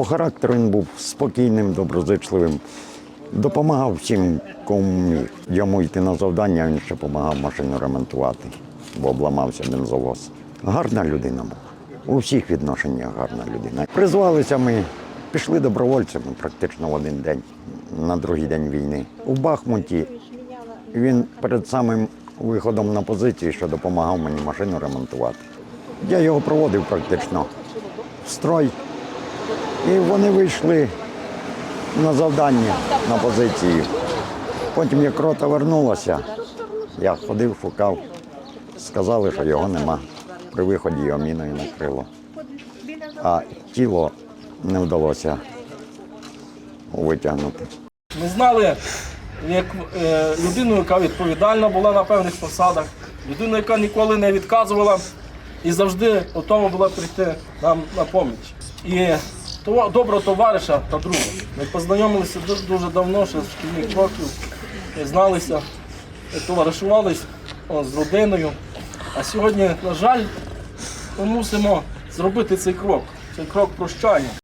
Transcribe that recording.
По характеру він був спокійним, доброзичливим. Допомагав всім, кому міг. Йому йти на завдання, він ще допомагав машину ремонтувати, бо обламався бензовоз. Гарна людина була. У всіх відношеннях гарна людина. Призвалися ми, пішли добровольцями практично в один день, на другий день війни. У Бахмуті він перед самим виходом на позицію, що допомагав мені машину ремонтувати. Я його проводив практично в строй. І вони вийшли на завдання на позицію. Потім, як рота вернулася, я ходив, шукав. Сказали, що його нема. При виході його міною накрило. А тіло не вдалося витягнути. Ми знали як е, людину, яка відповідальна була на певних посадах, людину, яка ніколи не відказувала і завжди готова була прийти нам на поміч. І того, доброго товариша та друга. Ми познайомилися дуже, дуже давно, ще з шкільних років, зналися, е, товаришувались з родиною. А сьогодні, на жаль, ми мусимо зробити цей крок, цей крок прощання.